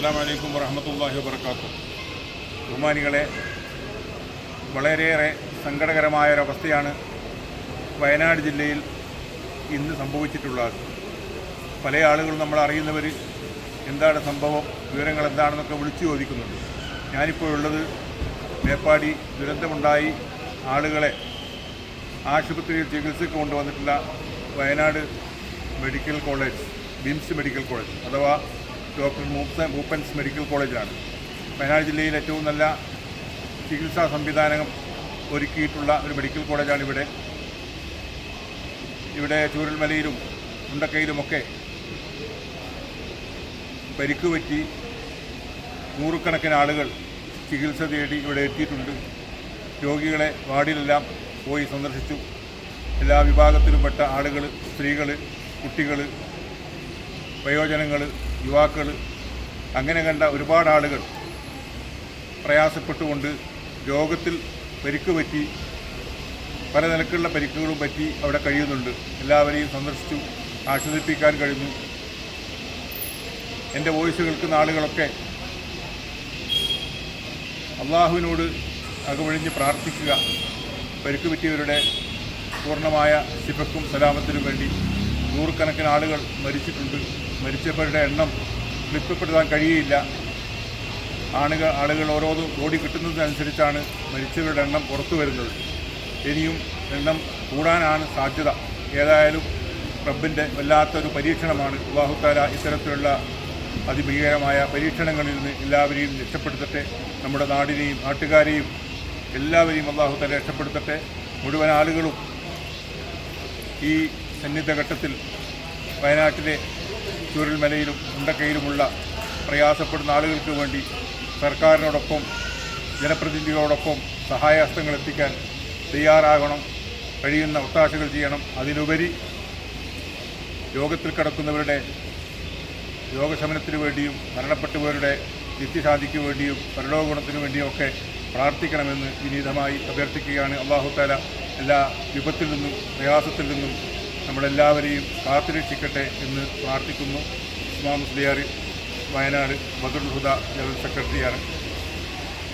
അസ്സാം വലൈക്കും വറഹമത്തല്ലാഹി വബർക്കാത്തു ബഹുമാനികളെ വളരെയേറെ സങ്കടകരമായ ഒരവസ്ഥയാണ് വയനാട് ജില്ലയിൽ ഇന്ന് സംഭവിച്ചിട്ടുള്ളത്. പല ആളുകളും നമ്മൾ അറിയുന്നവർ എന്താണ് സംഭവം വിവരങ്ങൾ എന്താണെന്നൊക്കെ വിളിച്ചു ചോദിക്കുന്നുണ്ട്. ഞാനിപ്പോൾ ഉള്ളത് മേപ്പാടി ദുരന്തമുണ്ടായി ആളുകളെ ആശുപത്രിയിൽ ചികിത്സയ്ക്ക് കൊണ്ടുവന്നിട്ടുള്ള Wayanad medical college WIMS medical college അഥവാ ഡോക്ടർ മൂപ്പ മൂപ്പൻസ് മെഡിക്കൽ കോളേജാണ് വയനാട് ജില്ലയിൽ ഏറ്റവും നല്ല ചികിത്സാ സംവിധാനം ഒരുക്കിയിട്ടുള്ള ഒരു മെഡിക്കൽ കോളേജാണ് ഇവിടെ. ഇവിടെ ചൂരൽമലയിലും ഉണ്ടക്കയിലുമൊക്കെ പരിക്ക് പറ്റി നൂറുകണക്കിന് ആളുകൾ ചികിത്സ തേടി ഇവിടെ എത്തിയിട്ടുണ്ട്. രോഗികളെ വാർഡിലെല്ലാം പോയി സന്ദർശിച്ചു. എല്ലാ വിഭാഗത്തിലുംപ്പെട്ട ആളുകൾ സ്ത്രീകൾ കുട്ടികൾ വയോജനങ്ങൾ യുവാക്കൾ അങ്ങനെ കണ്ട ഒരുപാട് ആളുകൾ പ്രയാസപ്പെട്ടുകൊണ്ട് രോഗത്തിൽ പരിക്ക് പറ്റി പല നിലക്കുള്ള പരിക്കുകളും പറ്റി അവിടെ കഴിയുന്നുണ്ട്. എല്ലാവരെയും സന്ദർശിച്ചു ആശ്വസിപ്പിക്കാൻ കഴിഞ്ഞു. എന്റെ വോയിസ് കേൾക്കുന്ന ആളുകളൊക്കെ അള്ളാഹുവിനോട് അകമഴിഞ്ഞ് പ്രാർത്ഥിക്കുക. പരിക്ക് പറ്റിയവരുടെ പൂർണമായ ശിഫക്കും സലാമത്തിനും വേണ്ടി നൂറുകണക്കിന് ആളുകൾ മരിച്ചിട്ടുണ്ട്. മരിച്ചവരുടെ എണ്ണം ക്ലിപ്പപ്പെടുത്താൻ കഴിയില്ല ആളുകൾ ആളുകൾ ഓരോന്നും ഓടി കിട്ടുന്നതിനനുസരിച്ചാണ് മരിച്ചവരുടെ എണ്ണം പുറത്തു വരുന്നത്. ഇനിയും എണ്ണം കൂടാനാണ് സാധ്യത. ഏതായാലും റബ്ബിന്റെ വല്ലാത്തൊരു പരീക്ഷണമാണ്. അള്ളാഹുത്താല ഇത്തരത്തിലുള്ള അതിഭീകരമായ പരീക്ഷണങ്ങളിൽ നിന്ന് എല്ലാവരെയും രക്ഷപ്പെടുത്തട്ടെ. നമ്മുടെ നാടിനെയും നാട്ടുകാരെയും എല്ലാവരെയും അള്ളാഹുത്താല രക്ഷപ്പെടുത്തട്ടെ. മുഴുവൻ ആളുകളും ഈ സന്നിധഘട്ടത്തിൽ വയനാട്ടിലെ ചൂരൽമലയിലും മുണ്ടക്കയിലുമുള്ള പ്രയാസപ്പെടുന്ന ആളുകൾക്ക് വേണ്ടി സർക്കാരിനോടൊപ്പം ജനപ്രതിനിധികളോടൊപ്പം സഹായഹസ്തങ്ങൾ എത്തിക്കാൻ തയ്യാറാകണം കഴിയുന്ന ഒത്താശകൾ ചെയ്യണം. അതിലുപരി രോഗത്തിൽ കിടക്കുന്നവരുടെ രോഗശമനത്തിന് വേണ്ടിയും മരണപ്പെട്ടവരുടെ നിത്യശാന്തിക്ക് വേണ്ടിയും പരലോകഗുണത്തിനു വേണ്ടിയുമൊക്കെ പ്രാർത്ഥിക്കണമെന്ന് വിനീതമായി അഭ്യർത്ഥിക്കുകയാണ് അള്ളാഹുത്താല എല്ലാ വിപത്തിൽ നിന്നും പ്രയാസത്തിൽ നിന്നും നമ്മളെല്ലാവരെയും കാത്തുരക്ഷിക്കട്ടെ എന്ന് പ്രാർത്ഥിക്കുന്നു. ഇസ്ലാം മുസ്ലിയാർ വയനാട് ബദറുൽ ജനറൽ സെക്രട്ടറിയാണ്.